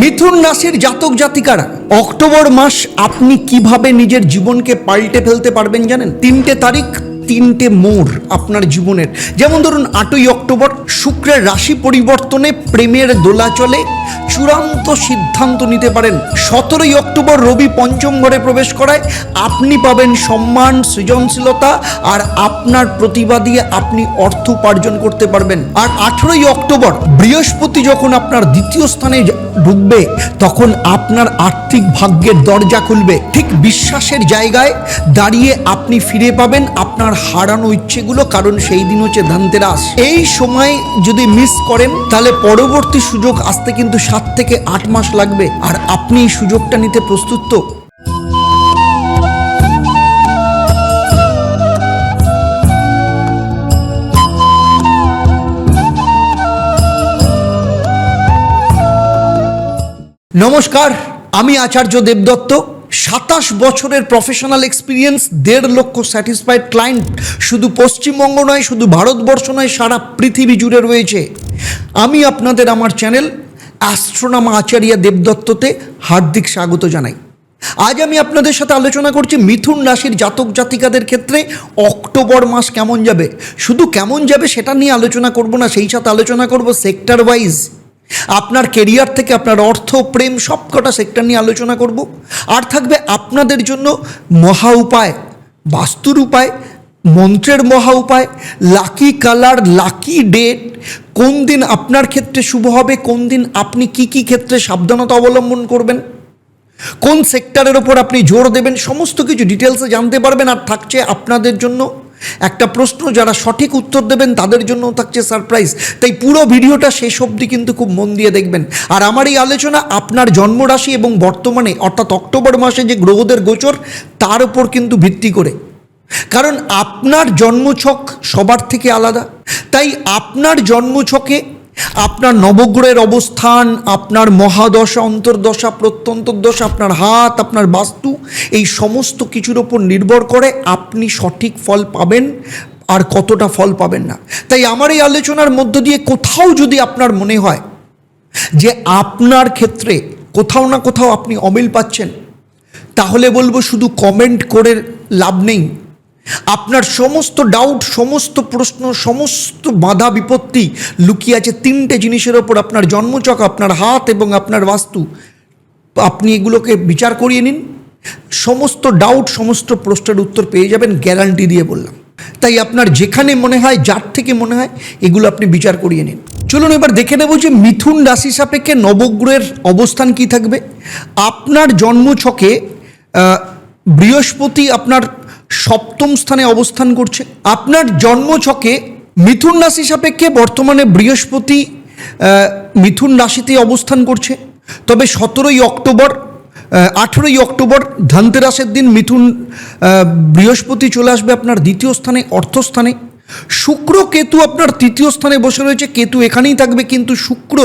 মিথুন রাশির জাতক জাতিকারা, অক্টোবর মাস আপনি কীভাবে নিজের জীবনকে পাল্টে ফেলতে পারবেন জানেন? তিনটে তারিখ তিনটে মোড় আপনার জীবনের। যেমন ধরুন, আটই অক্টোবর শুক্রের রাশি পরিবর্তনে প্রেমের দোলাচলে চূড়ান্ত সিদ্ধান্ত নিতে পারেন। সতেরোই অক্টোবর রবি পঞ্চম ঘরে প্রবেশ করায় আপনি পাবেন সম্মান, সৃজনশীলতা, আর আপনার প্রতিভা দিয়ে আপনি অর্থ উপার্জন করতে পারবেন। আর আঠেরোই অক্টোবর বৃহস্পতি যখন আপনার দ্বিতীয় স্থানে ঢুকবে, তখন আপনার আর্থিক ভাগ্যের দরজা খুলবে। ঠিক বিশ্বাসের জায়গায় দাঁড়িয়ে আপনি ফিরে পাবেন আপনার হারানো ইচ্ছেগুলো, কারণ সেই দিন হচ্ছে ধনতেরাস। এই সময় যদি মিস করেন, তাহলে পরবর্তী সুযোগ আসতে কিন্তু সাত থেকে আট মাস লাগবে, আর আপনি এই সুযোগটা নিতে প্রস্তুত তো? নমস্কার, আমি আচার্য দেবদত্ত। সাতাশ বছরের প্রফেশনাল এক্সপিরিয়েন্স দেড় লক্ষ স্যাটিসফাইড ক্লায়েন্ট শুধু পশ্চিমবঙ্গ নয়, শুধু ভারতবর্ষ নয়, সারা পৃথিবী জুড়ে রয়েছে। আমি আপনাদের আমার চ্যানেল অ্যাস্ট্রোনামা আচার্য দেবদত্ততে হার্দিক স্বাগত জানাই। আজ আমি আপনাদের সাথে আলোচনা করছি মিথুন রাশির জাতক জাতিকাদের ক্ষেত্রে অক্টোবর মাস কেমন যাবে। শুধু কেমন যাবে সেটা নিয়ে আলোচনা করব না, সেই সাথে আলোচনা করব সেক্টর ওয়াইজ আপনার কেরিয়ার থেকে আপনার অর্থ, প্রেম, সবকটা সেক্টর নিয়ে আলোচনা করব। আর থাকবে আপনাদের জন্য মহা উপায়, বাস্তুর উপায়, মন্ত্রের মহা উপায় লাকি কালার লাকি ডেট কোন দিন আপনার ক্ষেত্রে শুভ হবে, কোন দিন আপনি কি কি ক্ষেত্রে সাবধানতা অবলম্বন করবেন, কোন সেক্টরের ওপর আপনি জোর দেবেন, সমস্ত কিছু ডিটেলসে জানতে পারবেন আর থাকছে আপনাদের জন্য একটা প্রশ্ন, যারা সঠিক উত্তর দেবেন তাদের জন্য থাকছে সারপ্রাইজ। তাই পুরো ভিডিওটা শেষ অবধি কিন্তু খুব মন দিয়ে দেখবেন। আর আমার এই আলোচনা আপনার জন্মরাশি এবং বর্তমানে, অর্থাৎ অক্টোবর মাসে যে গ্রহদের গোচর, তার উপর কিন্তু ভিত্তি করে। কারণ আপনার জন্মছক সবার থেকে আলাদা। তাই আপনার জন্মছকে আপনার নবগ্রহের অবস্থান, আপনার মহাদশা, অন্তর্দশা প্রত্যন্তর্দশা আপনার হাত, আপনার বাস্তু, এই সমস্ত কিছুর ওপর নির্ভর করে আপনি সঠিক ফল পাবেন আর কতটা ফল পাবেন না। তাই আমার এই আলোচনার মধ্য দিয়ে কোথাও যদি আপনার মনে হয় যে আপনার ক্ষেত্রে কোথাও না কোথাও আপনি অমিল পাচ্ছেন, তাহলে বলব শুধু কমেন্ট করে লাভ নেই। আপনার সমস্ত ডাউট সমস্ত প্রশ্ন, সমস্ত বাধা, বিপত্তি লুকিয়ে আছে তিনটে জিনিসের ওপর। আপনার জন্মচক, আপনার হাত এবং আপনার বাস্তু। আপনি এগুলোকে বিচার করিয়ে নিন। সমস্ত ডাউট সমস্ত প্রশ্নের উত্তর পেয়ে যাবেন গ্যারান্টি দিয়ে বললাম। তাই আপনার যেখানে মনে হয়, যার থেকে মনে হয়, এগুলো আপনি বিচার করিয়ে নিন। চলুন এবার দেখে নেব যে মিথুন রাশি সাপেক্ষে নবগ্রহের অবস্থান কি থাকবে। আপনার জন্মছকে বৃহস্পতি আপনার সপ্তম স্থানে অবস্থান করছে। আপনার জন্মছকে মিথুন রাশি সাপেক্ষে বর্তমানে বৃহস্পতি মিথুন রাশিতে অবস্থান করছে। তবে সতেরোই অক্টোবর আঠেরোই অক্টোবর ধনতেরাসের দিন মিথুন বৃহস্পতি চলে আসবে আপনার দ্বিতীয় স্থানে, অর্থস্থানে। শুক্র কেতু আপনার তৃতীয় স্থানে বসে রয়েছে। কেতু এখানেই থাকবে, কিন্তু শুক্র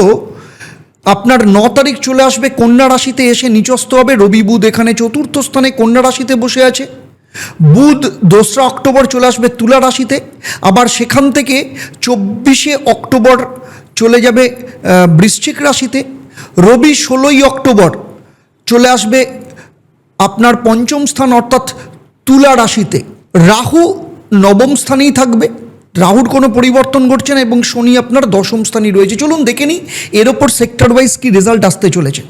আপনার ন তারিখ চলে আসবে। কন্যা রাশিতে এসে নিচস্থ হবে। রবি বুধ এখানে চতুর্থ স্থানে কন্যা রাশিতে বসে আছে। বুধ দোসরা অক্টোবর চলে আসবে তুলা রাশিতে, আবার সেখান থেকে চব্বিশে অক্টোবর চলে যাবে বৃশ্চিক রাশিতে, রবি ষোলোই অক্টোবর চলে আসবে আপনার পঞ্চম স্থান অর্থাৎ তুলা রাশিতে। রাহু নবম স্থানেই থাকবে, রাহুর কোনো পরিবর্তন ঘটছে না এবং শনি আপনার দশম স্থানেই রয়েছে। চলুন দেখে নিই, এর ওপর সেক্টর ওয়াইজ কি রেজাল্ট আসতে চলেছে।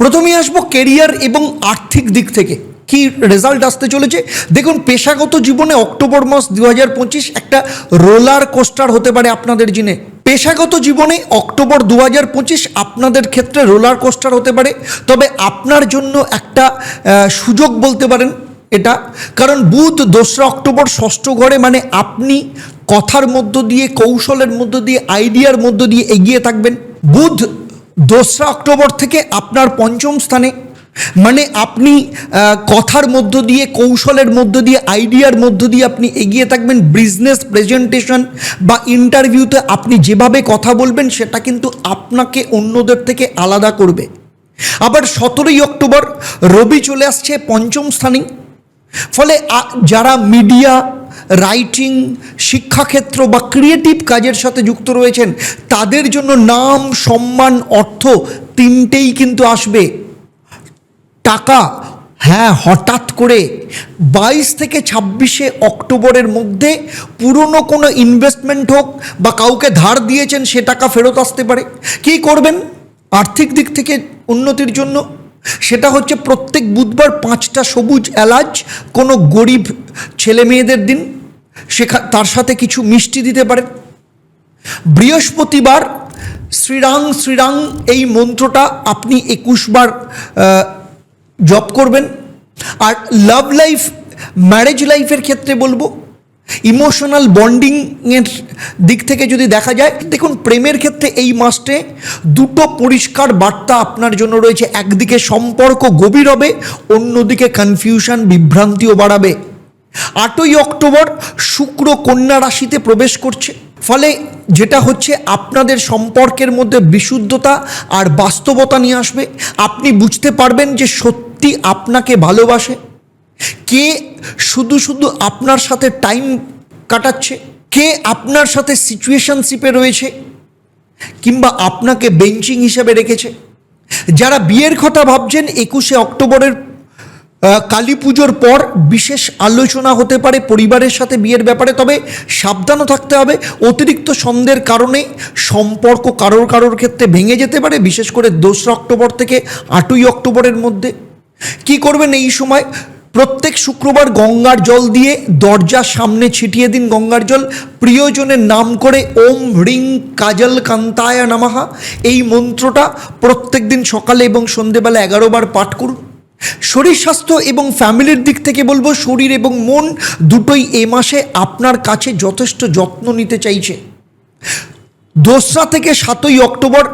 প্রথমেই আসব কেরিয়ার এবং আর্থিক দিক থেকে। কি রেজাল্ট আসতে চলেছে? দেখুন, পেশাগত জীবনে অক্টোবর মাস দু হাজার পঁচিশ একটা রোলার কোস্টার হতে পারে আপনাদের জিনে। পেশাগত জীবনে অক্টোবর দু হাজার পঁচিশ আপনাদের ক্ষেত্রে রোলার কোস্টার হতে পারে। তবে আপনার জন্য একটা সুযোগ বলতে পারেন এটা। কারণ বুধ, দোসরা অক্টোবর ষষ্ঠ ঘরে মানে আপনি কথার মধ্য দিয়ে, কৌশলের মধ্য দিয়ে আইডিয়ার মধ্য দিয়ে এগিয়ে থাকবেন। বুধ, দোসরা অক্টোবর থেকে আপনার পঞ্চম স্থানে মানে আপনি কথার মধ্য দিয়ে, কৌশলের মধ্য দিয়ে, আইডিয়ার মধ্য দিয়ে আপনি এগিয়ে থাকবেন বিজনেস প্রেজেন্টেশন বা ইন্টারভিউতে আপনি যেভাবে কথা বলবেন, সেটা কিন্তু আপনাকে অন্যদের থেকে আলাদা করবে। আবার সতেরোই অক্টোবর, রবি চলে আসছে পঞ্চম স্থানে। ফলে যারা মিডিয়া রাইটিং শিক্ষাক্ষেত্র বা ক্রিয়েটিভ কাজের সাথে যুক্ত রয়েছেন, তাদের জন্য নাম, সম্মান, অর্থ তিনটেই কিন্তু আসবে। টাকা। হ্যাঁ হঠাৎ করে বাইশ থেকে ছাব্বিশে অক্টোবরের মধ্যে পুরনো কোনো ইনভেস্টমেন্ট হোক বা কাউকে ধার দিয়েছেন সে টাকা ফেরত আসতে পারে। কী করবেন? আর্থিক দিক থেকে উন্নতির জন্য। সেটা হচ্ছে প্রত্যেক বুধবার পাঁচটা সবুজ এলাচ কোনো গরিব ছেলে মেয়েদের দিন। সেখা, তার সাথে কিছু মিষ্টি দিতে পারেন। বৃহস্পতিবার শ্রীরাং শ্রীরাং এই মন্ত্রটা আপনি একুশ জপ করবেন। আর লাভ লাইফ ম্যারেজ লাইফের ক্ষেত্রে বলব ইমোশনাল বন্ডিংয়ের দিক থেকে যদি দেখা যায়, দেখুন প্রেমের ক্ষেত্রে এই মাসটে দুটো পরিষ্কার বার্তা আপনার জন্য রয়েছে। একদিকে সম্পর্ক গভীর হবে, অন্যদিকে কনফিউশন বিভ্রান্তিও বাড়াবে। আটই অক্টোবর শুক্র কন্যা রাশিতে প্রবেশ করছে। ফলে যেটা হচ্ছে, আপনাদের সম্পর্কের মধ্যে বিশুদ্ধতা আর বাস্তবতা নিয়ে আসবে। আপনি বুঝতে পারবেন যে সত্যি আপনাকে ভালোবাসে? কে শুধু শুধু আপনার সাথে টাইম কাটাচ্ছে? কে আপনার সাথে সিচুয়েশনশিপে রয়েছে? কিংবা আপনাকে বেঞ্চিং হিসেবে রেখেছে? যারা বিয়ের কথা ভাবছেন, একুশে অক্টোবরের কালী পুজোর পর বিশেষ আলোচনা হতে পারে পরিবারের সাথে বিয়ের ব্যাপারে, তবে সাবধানও থাকতে হবে। অতিরিক্ত সন্দেহের কারণে সম্পর্ক কারোর কারোর ক্ষেত্রে ভেঙে যেতে পারে, বিশেষ করে দোসরা অক্টোবর থেকে আটই অক্টোবরের মধ্যে। কি করবেন এই সময়? প্রত্যেক শুক্রবার গঙ্গার জল দিয়ে দরজার সামনে ছিটিয়ে দিন গঙ্গার জল। প্রিয়জনের নাম করে ওম হ্রিং কাজল কান্তায় নামাহা এই মন্ত্রটা প্রত্যেক দিন সকালে এবং সন্ধেবেলা এগারো বার পাঠ করুন। শরীর স্বাস্থ্য এবং ফ্যামিলির দিক থেকে বলব, শরীর এবং মন দুটোই এ মাসে আপনার কাছে যথেষ্ট যত্ন নিতে চাইছে। দোসরা থেকে সাতই অক্টোবর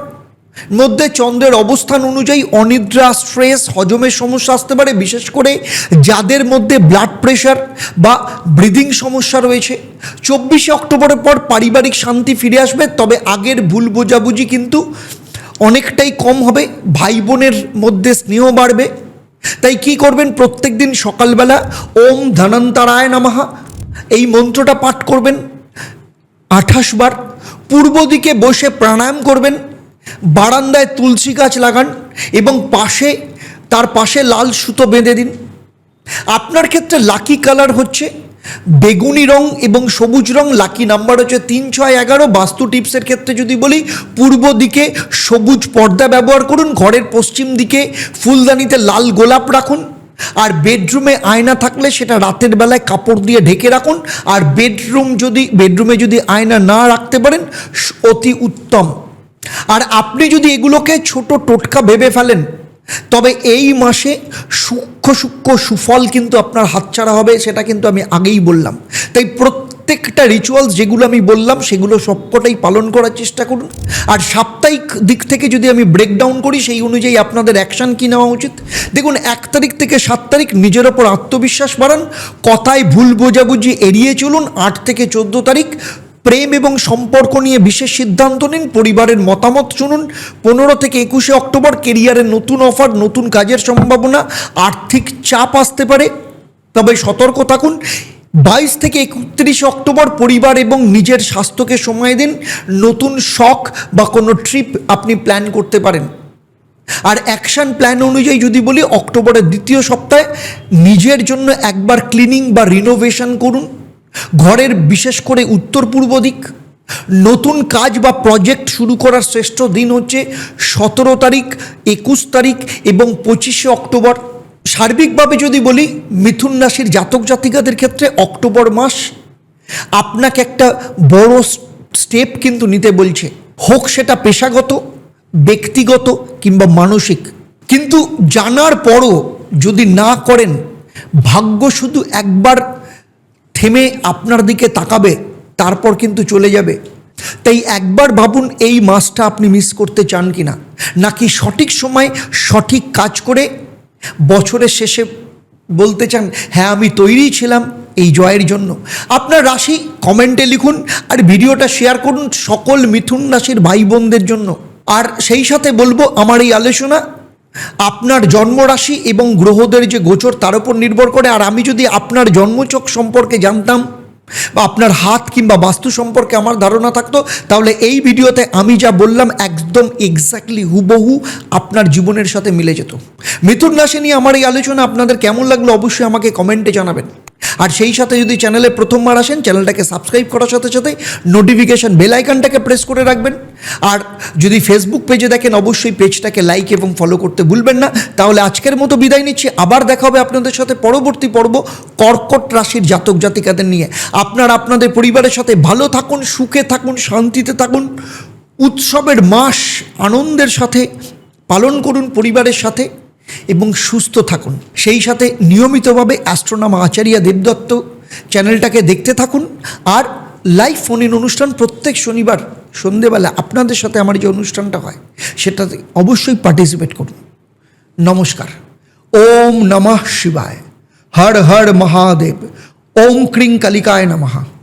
মধ্যে চন্দ্রের অবস্থান অনুযায়ী অনিদ্রা স্ট্রেস হজমের সমস্যা আসতে পারে, বিশেষ করে যাদের মধ্যে ব্লাড প্রেশার বা ব্রিদিং সমস্যা রয়েছে। চব্বিশে অক্টোবরের পর পারিবারিক শান্তি ফিরে আসবে, তবে আগের ভুল বোঝাবুঝি কিন্তু অনেকটাই কম হবে, ভাই বোনের মধ্যে স্নেহ বাড়বে। তাই কি করবেন? প্রত্যেক দিন সকালবেলা ওম ধনন্তরায় নামাহা এই মন্ত্রটা পাঠ করবেন আঠাশ বার। পূর্ব দিকে বসে প্রাণায়াম করবেন বারান্দায় তুলসী গাছ লাগান এবং পাশে, তার পাশে লাল সুতো বেঁধে দিন। আপনার ক্ষেত্রে লাকি কালার হচ্ছে বেগুনি রং এবং সবুজ রং। লাকি নাম্বার হচ্ছে তিন, ছয়, এগারো। বাস্তু টিপসের ক্ষেত্রে যদি বলি, পূর্ব দিকে সবুজ পর্দা ব্যবহার করুন, ঘরের পশ্চিম দিকে ফুলদানিতে লাল গোলাপ রাখুন, আর বেডরুমে আয়না থাকলে সেটা রাতের বেলায় কাপড় দিয়ে ঢেকে রাখুন, আর বেডরুম যদি বেডরুমে যদি আয়না না রাখতে পারেন, অতি উত্তম। আর আপনি যদি এগুলোকে ছোট টোটকা ভেবে ফেলেন, তবে এই মাসে সূক্ষ্ম সূক্ষ্ম সুফল কিন্তু আপনার হাতছাড়া হবে, সেটা কিন্তু আমি আগেই বললাম। তাই প্রত্যেকটা রিচুয়ালস যেগুলো আমি বললাম, সেগুলো সবকটাই পালন করার চেষ্টা করুন। আর সাপ্তাহিক দিক থেকে যদি আমি ব্রেকডাউন করি, সেই অনুযায়ী আপনাদের অ্যাকশন কী নেওয়া উচিত? দেখুন, এক তারিখ থেকে সাত তারিখ নিজের ওপর আত্মবিশ্বাস বাড়ান, কথায় ভুল বোঝাবুঝি এড়িয়ে চলুন, আট থেকে চোদ্দ তারিখ প্রেম এবং সম্পর্ক নিয়ে বিশেষ সিদ্ধান্ত নিন। পরিবারের মতামত শুনুন। পনেরো থেকে একুশে অক্টোবর কেরিয়ারের নতুন অফার, নতুন কাজের সম্ভাবনা, আর্থিক চাপ আসতে পারে। তবে সতর্ক থাকুন। বাইশ থেকে একত্রিশে অক্টোবর পরিবার এবং নিজের স্বাস্থ্যকে সময় দিন। নতুন শখ বা কোনো ট্রিপ আপনি প্ল্যান করতে পারেন। আর অ্যাকশন প্ল্যান অনুযায়ী যদি বলি, অক্টোবরের দ্বিতীয় সপ্তাহে নিজের জন্য একবার ক্লিনিং বা রিনোভেশন করুন। ঘরের বিশেষ করে উত্তর পূর্ব দিক, নতুন কাজ বা প্রজেক্ট শুরু করার শ্রেষ্ঠ দিন হচ্ছে সতেরো তারিখ, একুশ তারিখ এবং পঁচিশে অক্টোবর। সার্বিকভাবে যদি বলি, মিথুন রাশির জাতক জাতিকাদের ক্ষেত্রে অক্টোবর মাস আপনাকে একটা বড় স্টেপ কিন্তু নিতে বলছে। হোক সেটা পেশাগত, ব্যক্তিগত কিংবা মানসিক। কিন্তু জানার পরও যদি না করেন, ভাগ্য শুধু একবার থেমে আপনার দিকে তাকাবে, তারপর কিন্তু চলে যাবে। তাই একবার ভাবুন এই মাসটা আপনি মিস করতে চান কি না নাকি সঠিক সময় সঠিক কাজ করে বছরের শেষে বলতে চান হ্যাঁ আমি তৈরি ছিলাম এই জয়ের জন্য আপনার রাশি কমেন্টে লিখুন আর ভিডিওটা শেয়ার করুন সকল মিথুন রাশির ভাই বোনদের জন্য। আর সেই সাথে বলব, আমার এই আলোচনা আপনার জন্মরাশি এবং গ্রহদের যে গোচর, তার উপর নির্ভর করে। আর আমি যদি আপনার জন্মচক সম্পর্কে জানতাম বা আপনার হাত কিংবা বাস্তু সম্পর্কে আমার ধারণা থাকতো, তাহলে এই ভিডিওতে আমি যা বললাম একদম এক্স্যাক্টলি হুবহু আপনার জীবনের সাথে মিলে যেত। মিথুন রাশি নিয়ে আমার এই আলোচনা, আপনাদের কেমন লাগল অবশ্যই আমাকে কমেন্টে জানাবেন। আর সেই সাথে যদি চ্যানেলে প্রথমবার আসেন চ্যানেলটাকে সাবস্ক্রাইব করার সাথে সাথে নোটিফিকেশন বেল আইকনটাকে প্রেস করে রাখবেন। আর যদি ফেসবুক পেজে দেখেন, অবশ্যই পেজটাকে লাইক এবং ফলো করতে ভুলবেন না। তাহলে আজকের মতো বিদায় নিচ্ছি। আবার দেখা হবে আপনাদের সাথে পরবর্তী পর্ব কর্কট রাশির জাতক জাতিকাদের নিয়ে। আপনার আপনাদের পরিবারের সাথে ভালো থাকুন, সুখে থাকুন, শান্তিতে থাকুন। উৎসবের মাস আনন্দের সাথে পালন করুন পরিবারের সাথে। এবং সুস্থ থাকুন। সেই সাথে নিয়মিতভাবে অ্যাস্ট্রোনামা আচার্য দেবদত্ত চ্যানেলটাকে দেখতে থাকুন আর লাইভ ফোন ইন অনুষ্ঠান প্রত্যেক শনিবার সন্ধেবেলা আপনাদের সাথে আমার যে অনুষ্ঠানটা হয়, সেটাতে অবশ্যই পার্টিসিপেট করুন। নমস্কার। ওম নমঃ শিবায়। হর হর মহাদেব। ওম ক্রিং কালিকায় নমঃ।